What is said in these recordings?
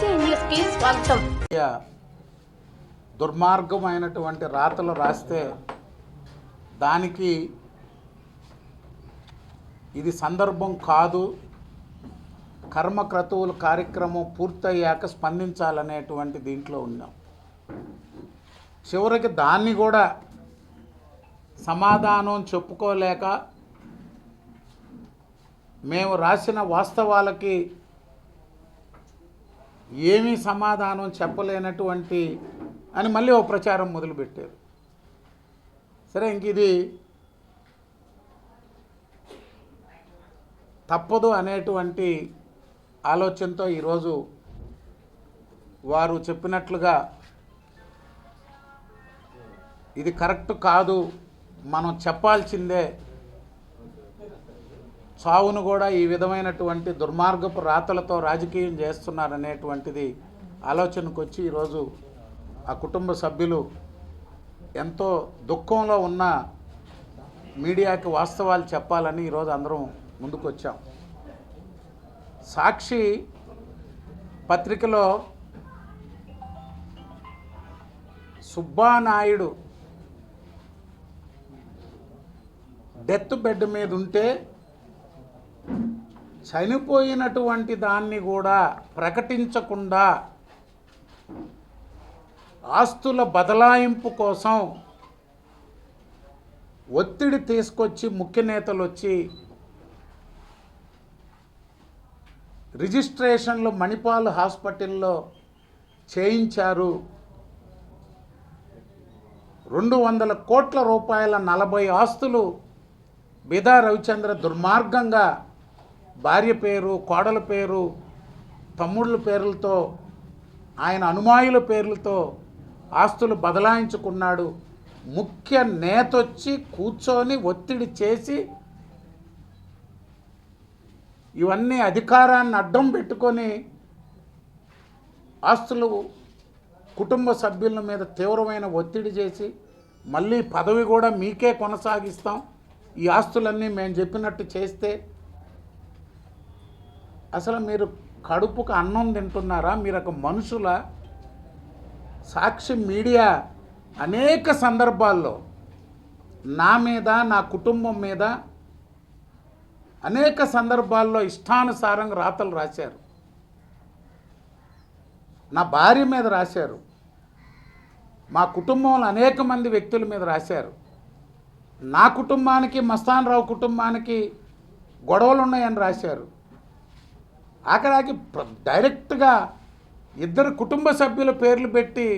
స్వాగతం. దుర్మార్గమైనటువంటి రాతలు రాస్తే దానికి ఇది సందర్భం కాదు. కర్మక్రతువుల కార్యక్రమం పూర్తయ్యాక స్పందించాలనేటువంటి దీంట్లో ఉన్నాం. చివరికి దాన్ని కూడా సమాధానం చెప్పుకోలేక మేము రాసిన వాస్తవాలకి ఏమీ సమాధానం చెప్పలేనటువంటి అని మళ్ళీ ఓ ప్రచారం మొదలుపెట్టారు. సరే ఇంక ఇది తప్పదు అనేటువంటి ఆలోచనతో ఈరోజు వారు చెప్పినట్లుగా ఇది కరెక్ట్ కాదు మనం చెప్పాల్సిందే చావును కూడా ఈ విధమైనటువంటి దుర్మార్గపు రాతలతో రాజకీయం చేస్తున్నారనేటువంటిది ఆలోచనకు వచ్చి ఈరోజు ఆ కుటుంబ సభ్యులు ఎంతో దుఃఖంలో ఉన్న మీడియాకి వాస్తవాలు చెప్పాలని ఈరోజు అందరం ముందుకొచ్చాం. సాక్షి పత్రికలో సుబ్బానాయుడు డెత్ బెడ్ మీద ఉంటే చనిపోయినటువంటి దాన్ని కూడా ప్రకటించకుండా ఆస్తుల బదలాయింపు కోసం ఒత్తిడి తీసుకొచ్చి ముఖ్య నేతలు వచ్చి రిజిస్ట్రేషన్లు మణిపాల్ హాస్పిటల్లో చేయించారు. రెండు వందల కోట్ల రూపాయల నలభై ఆస్తులు బిదా రవిచంద్ర దుర్మార్గంగా భార్య పేరు కోడల పేరు తమ్ముళ్ళ పేర్లతో ఆయన అనుమాయుల పేర్లతో ఆస్తులు బదలాయించుకున్నాడు. ముఖ్య నేతొచ్చి కూర్చొని ఒత్తిడి చేసి ఇవన్నీ అధికారాన్ని అడ్డం పెట్టుకొని ఆస్తులు కుటుంబ సభ్యుల మీద తీవ్రమైన ఒత్తిడి చేసి మళ్ళీ పదవి కూడా మీకే కొనసాగిస్తాం. ఈ ఆస్తులన్నీ మేము చెప్పినట్టు చేస్తే అసలు మీరు కడుపుకు అన్నం తింటున్నారా? మీరు ఒక మనుషుల సాక్షి మీడియా అనేక సందర్భాల్లో నా మీద నా కుటుంబం మీద అనేక సందర్భాల్లో ఇష్టానుసారంగా రాతలు రాశారు. నా భార్య మీద రాశారు. మా కుటుంబంలో అనేక మంది వ్యక్తుల మీద రాశారు. నా కుటుంబానికి మస్తాన్ రావు కుటుంబానికి గొడవలు ఉన్నాయని రాశారు. ఆఖరాకి డైరెక్ట్గా ఇద్దరు కుటుంబ సభ్యుల పేర్లు పెట్టి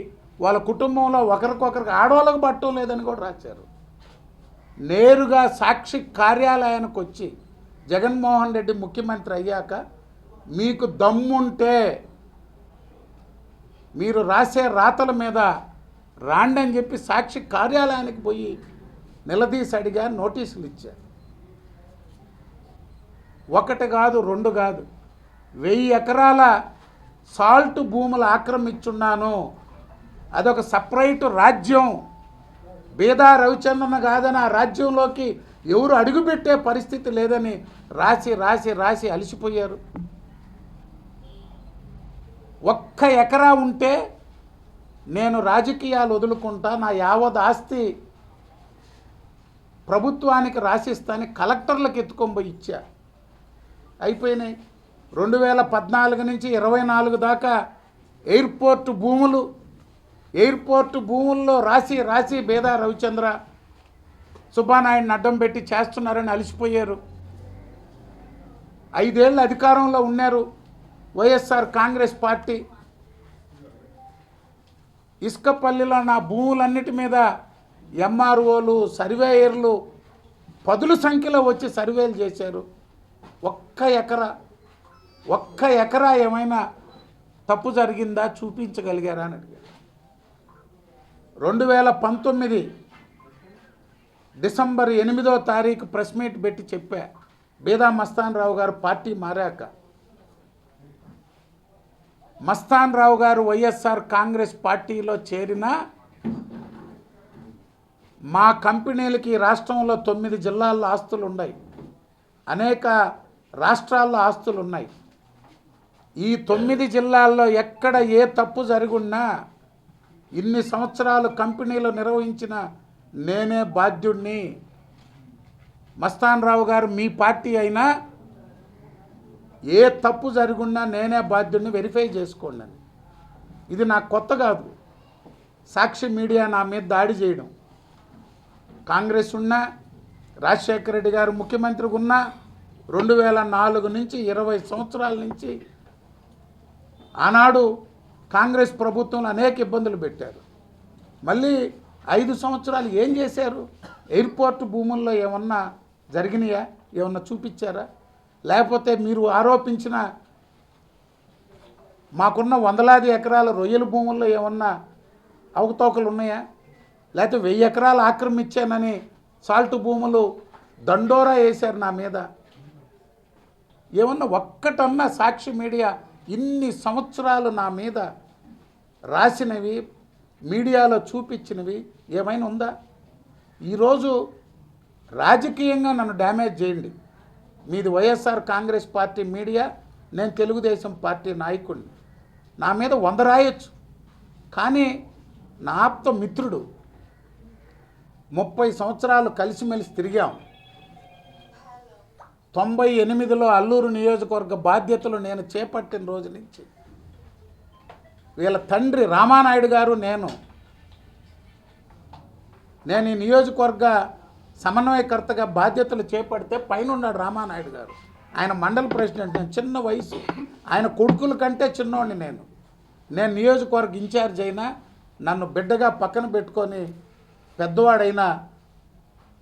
వాళ్ళ కుటుంబంలో ఒకరికొకరికి ఆడవాళ్ళకు పట్టం లేదని కూడా రాశారు. నేరుగా సాక్షి కార్యాలయానికి వచ్చి జగన్మోహన్ రెడ్డి ముఖ్యమంత్రి అయ్యాక మీకు దమ్ముంటే మీరు రాసే రాతల మీద రాండి అని చెప్పి సాక్షి కార్యాలయానికి పోయి నిలదీసి అడిగా నోటీసులు ఇచ్చారు. ఒకటి కాదు రెండు కాదు. వెయ్యి ఎకరాల సాల్ట్ భూములు ఆక్రమించున్నాను. అదొక సపరేట్ రాజ్యం. బీదా రవిచంద్రన్ కాదని ఆ రాజ్యంలోకి ఎవరు అడుగుపెట్టే పరిస్థితి లేదని రాసి రాసి రాసి అలసిపోయారు. ఒక్క ఎకరా ఉంటే నేను రాజకీయాలు వదులుకుంటా నా యావత్ ఆస్తి ప్రభుత్వానికి రాసిస్తాని కలెక్టర్లకు ఎత్తుకొని పోయి ఇచ్చా. అయిపోయినాయి. రెండు వేల పద్నాలుగు నుంచి ఇరవై నాలుగు దాకా ఎయిర్పోర్ట్ భూములు ఎయిర్పోర్ట్ భూముల్లో రాసి రాసి బేదా రవిచంద్ర సుబ్బానాయుడిని అడ్డం పెట్టి చేస్తున్నారని అలసిపోయారు. ఐదేళ్ళు అధికారంలో ఉన్నారు వైఎస్ఆర్ కాంగ్రెస్ పార్టీ. ఇసుకపల్లిలో నా భూములన్నిటి మీద ఎంఆర్ఓలు సర్వేయర్లు పదుల సంఖ్యలో వచ్చి సర్వేలు చేశారు. ఒక్క ఎకరా ఒక్క ఎకరా ఏమైనా తప్పు జరిగిందా చూపించగలిగారా అని అడిగారు రెండు వేల పంతొమ్మిది డిసెంబర్ ఎనిమిదో తారీఖు ప్రెస్ మీట్ పెట్టి చెప్పా బేదా మస్తాన్ రావు గారు పార్టీ మారాక. మస్తాన్ రావు గారు వైఎస్ఆర్ కాంగ్రెస్ పార్టీలో చేరిన మా కంపెనీలకి రాష్ట్రంలో తొమ్మిది జిల్లాల్లో ఆస్తులు ఉన్నాయి అనేక రాష్ట్రాల్లో ఆస్తులు ఉన్నాయి ఈ తొమ్మిది జిల్లాల్లో ఎక్కడ ఏ తప్పు జరుగున్నా ఇన్ని సంవత్సరాలు కంపెనీలు నిర్వహించిన నేనే బాధ్యుణ్ణి. మస్తాన్ రావు గారు మీ పార్టీ అయినా ఏ తప్పు జరుగున్నా నేనే బాధ్యుడిని వెరిఫై చేసుకోండి అని. ఇది నాకు కొత్త కాదు. సాక్షి మీడియా నా మీద దాడి చేయడం. కాంగ్రెస్ ఉన్నా రాజశేఖర రెడ్డి గారు ముఖ్యమంత్రి ఉన్నా రెండు వేల నాలుగు నుంచి ఇరవై సంవత్సరాల నుంచి ఆనాడు కాంగ్రెస్ ప్రభుత్వంలో అనేక ఇబ్బందులు పెట్టారు. మళ్ళీ ఐదు సంవత్సరాలు ఏం చేశారు? ఎయిర్పోర్ట్ భూముల్లో ఏమన్నా జరిగినాయా? ఏమన్నా చూపించారా? లేకపోతే మీరు ఆరోపించిన మాకున్న వందలాది ఎకరాల రొయ్యల భూముల్లో ఏమన్నా అవకతవకలు ఉన్నాయా? లేకపోతే వెయ్యి ఎకరాలు ఆక్రమించానని సాల్ట్ భూములు దండోరా వేశారు నా మీద. ఏమన్నా ఒక్కటన్నా సాక్షి మీడియా ఇన్ని సంవత్సరాలు నా మీద రాసినవి మీడియాలో చూపించినవి ఏమైనా ఉందా? ఈరోజు రాజకీయంగా నన్ను డ్యామేజ్ చేయండి. మీది వైఎస్ఆర్ కాంగ్రెస్ పార్టీ మీడియా నేను తెలుగుదేశం పార్టీ నాయకుడిని నా మీద వంద రాయొచ్చు. కానీ నా ఆప్త మిత్రుడు ముప్పై సంవత్సరాలు కలిసిమెలిసి తిరిగాం. తొంభై ఎనిమిదిలో అల్లూరు నియోజకవర్గ బాధ్యతలు నేను చేపట్టిన రోజు నుంచి. వీళ్ళ తండ్రి రామానాయుడు గారు నేను. నేను ఈ నియోజకవర్గ సమన్వయకర్తగా బాధ్యతలు చేపడితే పైన ఉన్నాడు రామానాయుడు గారు. ఆయన మండల ప్రెసిడెంట్ నేను చిన్న వయసు. ఆయన కొడుకుల కంటే చిన్నోడిని నేను. నేను నియోజకవర్గ ఇన్ఛార్జ్ అయినా నన్ను బిడ్డగా పక్కన పెట్టుకొని పెద్దవాడైనా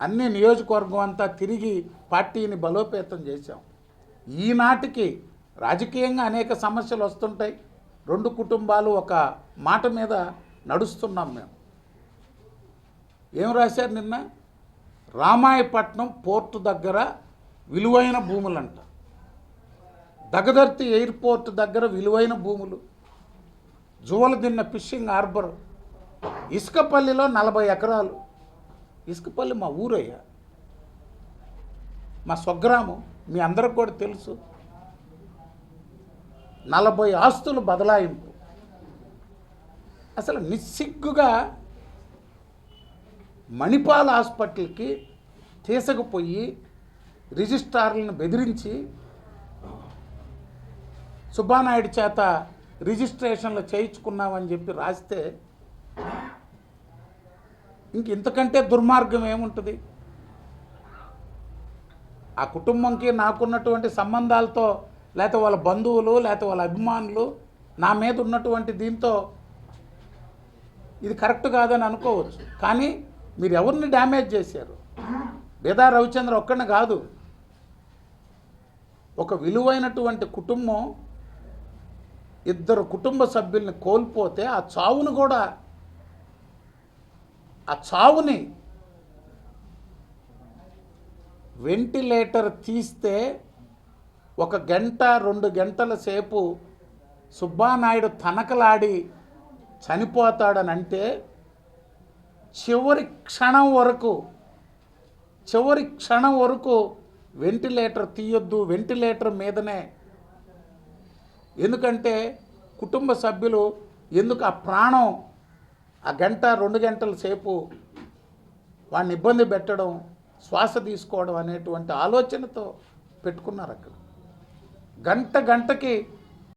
అన్ని నియోజకవర్గం అంతా తిరిగి పార్టీని బలోపేతం చేశాం. ఈనాటికి రాజకీయంగా అనేక సమస్యలు వస్తుంటాయి. రెండు కుటుంబాలు ఒక మాట మీద నడుస్తున్నాం మేము. ఏం రాశారు నిన్న? రామాయపట్నం పోర్టు దగ్గర విలువైన భూములంట. దగదర్తి ఎయిర్పోర్ట్ దగ్గర విలువైన భూములు. Juvvaladinne fishing harbour. ఇసుకపల్లిలో నలభై ఎకరాలు. ఇసుకపల్లి మా ఊరయ్యా. మా స్వగ్రామం మీ అందరికి కూడా తెలుసు. నలభై ఆస్తులు బదలాయింపు. అసలు నిస్సిగ్గుగా మణిపాల్ హాస్పిటల్కి తీసుకుపోయి రిజిస్ట్రార్లను బెదిరించి సుబ్బానాయుడు చేత రిజిస్ట్రేషన్లు చేయించుకున్నామని చెప్పి రాస్తే ఇంక ఇంతకంటే దుర్మార్గం ఏముంటుంది? ఆ కుటుంబంకి నాకున్నటువంటి సంబంధాలతో లేకపోతే వాళ్ళ బంధువులు లేకపోతే వాళ్ళ అభిమానులు నా మీద ఉన్నటువంటి దీంతో ఇది కరెక్ట్ కాదని అనుకోవచ్చు. కానీ మీరు ఎవరిని డ్యామేజ్ చేశారు? బేదా రవిచంద్ర ఒక్కడిని కాదు. ఒక విలువైనటువంటి కుటుంబం ఇద్దరు కుటుంబ సభ్యుల్ని కోల్పోతే ఆ చావును కూడా ఆ చావుని వెంటిలేటర్ తీస్తే ఒక గంట రెండు గంటల సేపు సుబ్బానాయుడు తనకలాడి చనిపోతాడని అంటే చివరి క్షణం వరకు చివరి క్షణం వరకు వెంటిలేటర్ తీయొద్దు వెంటిలేటర్ మీదనే. ఎందుకంటే కుటుంబ సభ్యులు ఎందుకు ఆ ప్రాణం ఆ గంట రెండు గంటల సేపు వాడిని ఇబ్బంది పెట్టడం శ్వాస తీసుకోవడం అనేటువంటి ఆలోచనతో పెట్టుకున్నారు అక్కడ. గంట గంటకి